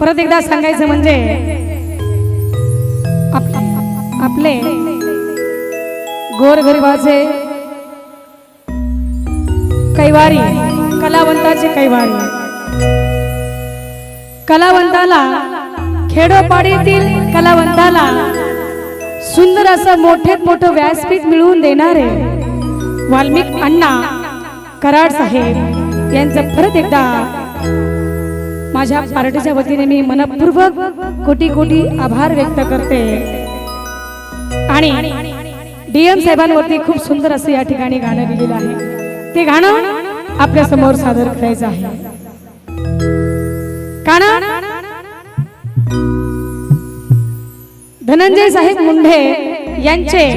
परत एकदा सांगायचं म्हणजे आप- आपले गोरगरिबाचे कैवारी कलावंताचे कैवारी. कलावंताला खेडोपाडीतील कलावंताला सुंदर असं मोठेत मोठं व्यासपीठ मिळवून देणारे वाल्मिक अण्णा कराड साहेब यांचं परत एकदा माझ्या पार्टीच्या वतीने मी मनपूर्वक कोटी कोटी आभार व्यक्त करते. आणि डीएम साहेबांवरती खूप सुंदर असं या ठिकाणी गाणं लिहिलेलं आहे. ते गाणं आपल्यासमोर सादर करायचं आहे. धनंजय साहेब मुंढे यांचे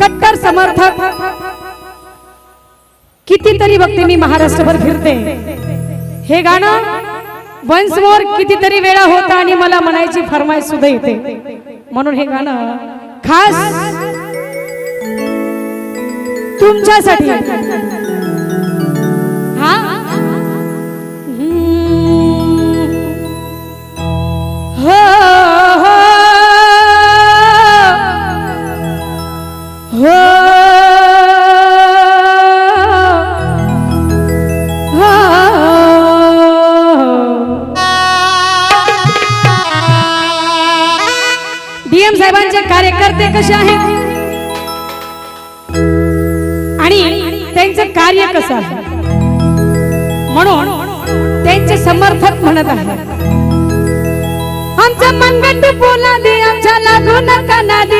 कट्टर समर्थक. कितीतरी बघते मी महाराष्ट्रभर फिरते. हे गाणं वन्स मोर कितीतरी वेळा होता आणि मला म्हणायची फरमाईश सुद्धा येते. म्हणून हे गाणं खास तुमच्यासाठी. डीएम साहेबांचे कार्यकर्ते कसे आहेत? आणि त्यांचं कार्य कसं आहे? म्हणून त्यांचे समर्थक म्हणत आहेत. आमचा मनगट बोला दे आमच्या लागू नका नादी.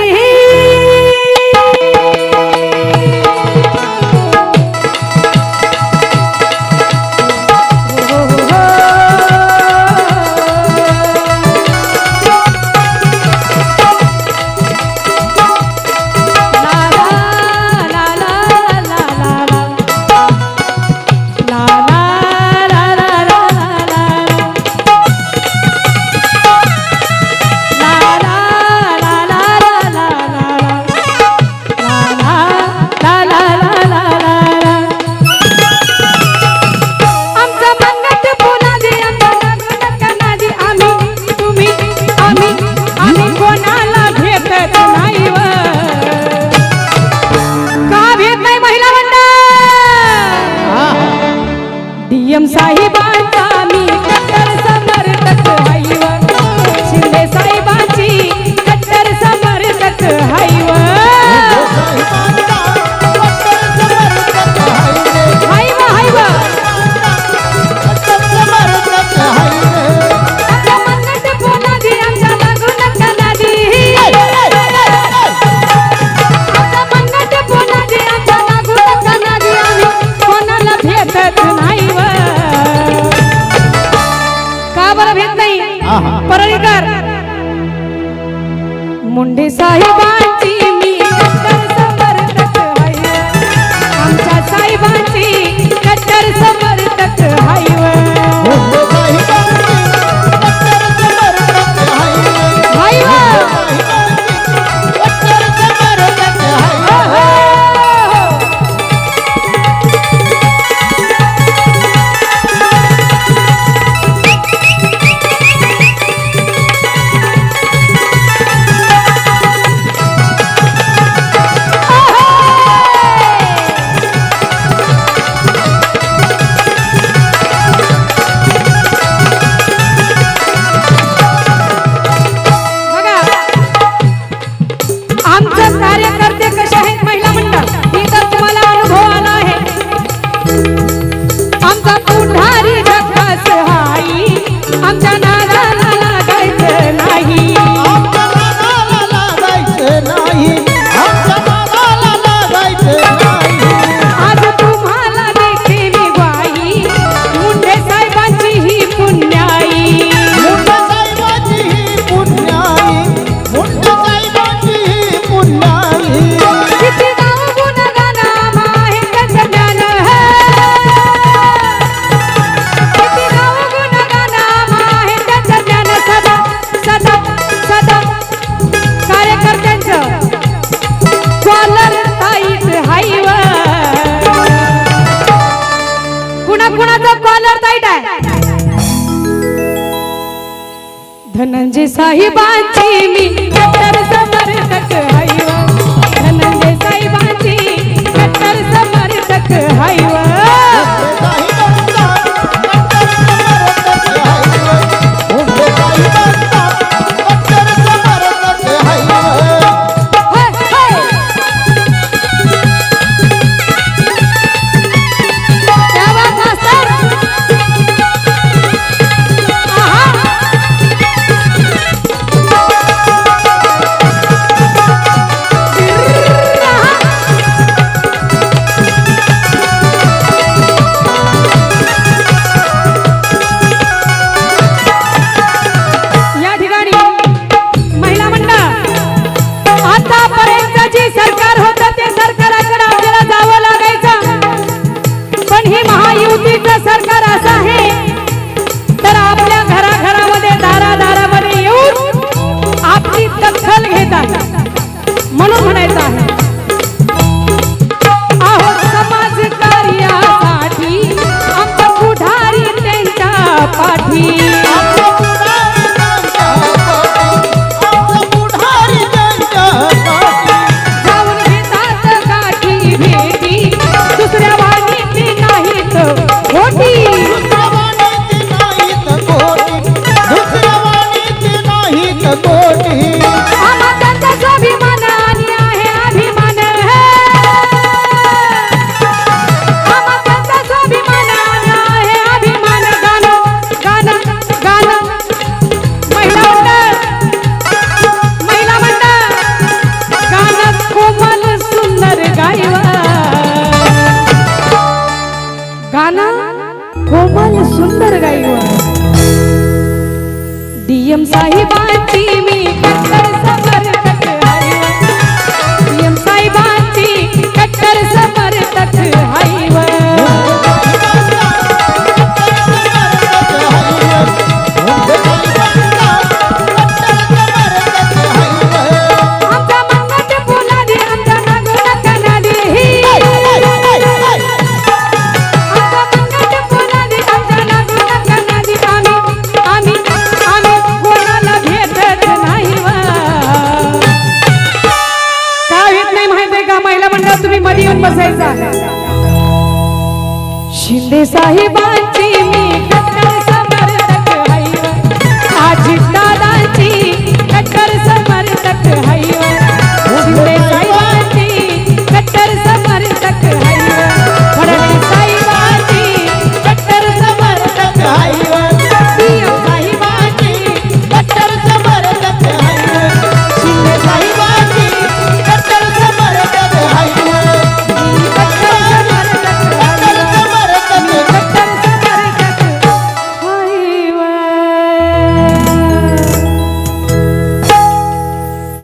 कॉलर टाईट आहे. धनंजय साहिबांची मी कट्टर समर्थक हाय धनंजय साहिबांची कट्टर समर्थक हाय রাধি ಡಿಎಂ ಸಾಹಿಬಾನ बसायचा शिंदे साहेबांची